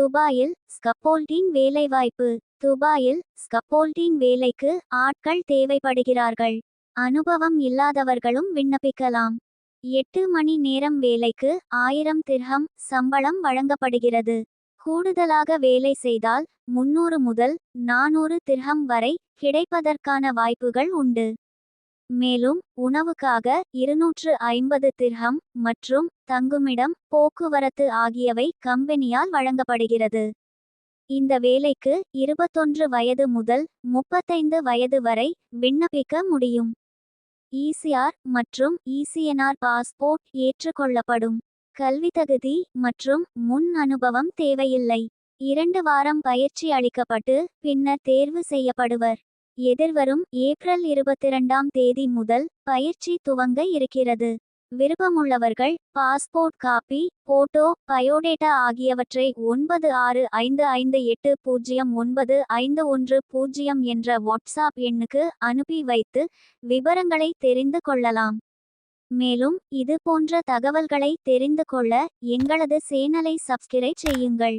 துபாயில் ஸ்கப்போல்டிங் வேலைவாய்ப்பு. துபாயில் ஸ்கப்போல்டிங் வேலைக்கு ஆட்கள் தேவைப்படுகிறார்கள். அனுபவம் இல்லாதவர்களும் விண்ணப்பிக்கலாம். எட்டு மணி நேரம் வேலைக்கு ஆயிரம் திர்ஹம் சம்பளம் வழங்கப்படுகிறது. கூடுதலாக வேலை செய்தால் முன்னூறு முதல் நானூறு திர்ஹம் வரை கிடைப்பதற்கான வாய்ப்புகள் உண்டு. மேலும் உணவுக்காக இருநூற்று ஐம்பது திர்ஹம் மற்றும் தங்குமிடம் போக்குவரத்து ஆகியவை கம்பெனியால் வழங்கப்படுகிறது. இந்த வேலைக்கு இருபத்தொன்று வயது முதல் முப்பத்தைந்து வயது வரை விண்ணப்பிக்க முடியும். ஈசிஆர் மற்றும் இசிஎன்ஆர் பாஸ்போர்ட் ஏற்றுக்கொள்ளப்படும். கல்வி தகுதி மற்றும் முன் அனுபவம் தேவையில்லை. இரண்டு வாரம் பயிற்சி அளிக்கப்பட்டு பின்னர் தேர்வு செய்யப்படுவர். எதிர்வரும் ஏப்ரல் இருபத்திரண்டாம் தேதி முதல் பயிற்சி துவங்க இருக்கிறது. விருப்பமுள்ளவர்கள் பாஸ்போர்ட் காப்பி போட்டோ பயோடேட்டா ஆகியவற்றை ஒன்பது ஆறு ஐந்து ஐந்து எட்டு பூஜ்ஜியம் ஒன்பது ஐந்து ஒன்று பூஜ்ஜியம் என்ற வாட்ஸ்அப் எண்ணுக்கு அனுப்பி வைத்து விவரங்களை தெரிந்து கொள்ளலாம். மேலும் இது போன்ற தகவல்களை தெரிந்து கொள்ள எங்களது சேனலை சப்ஸ்கிரைப் செய்யுங்கள்.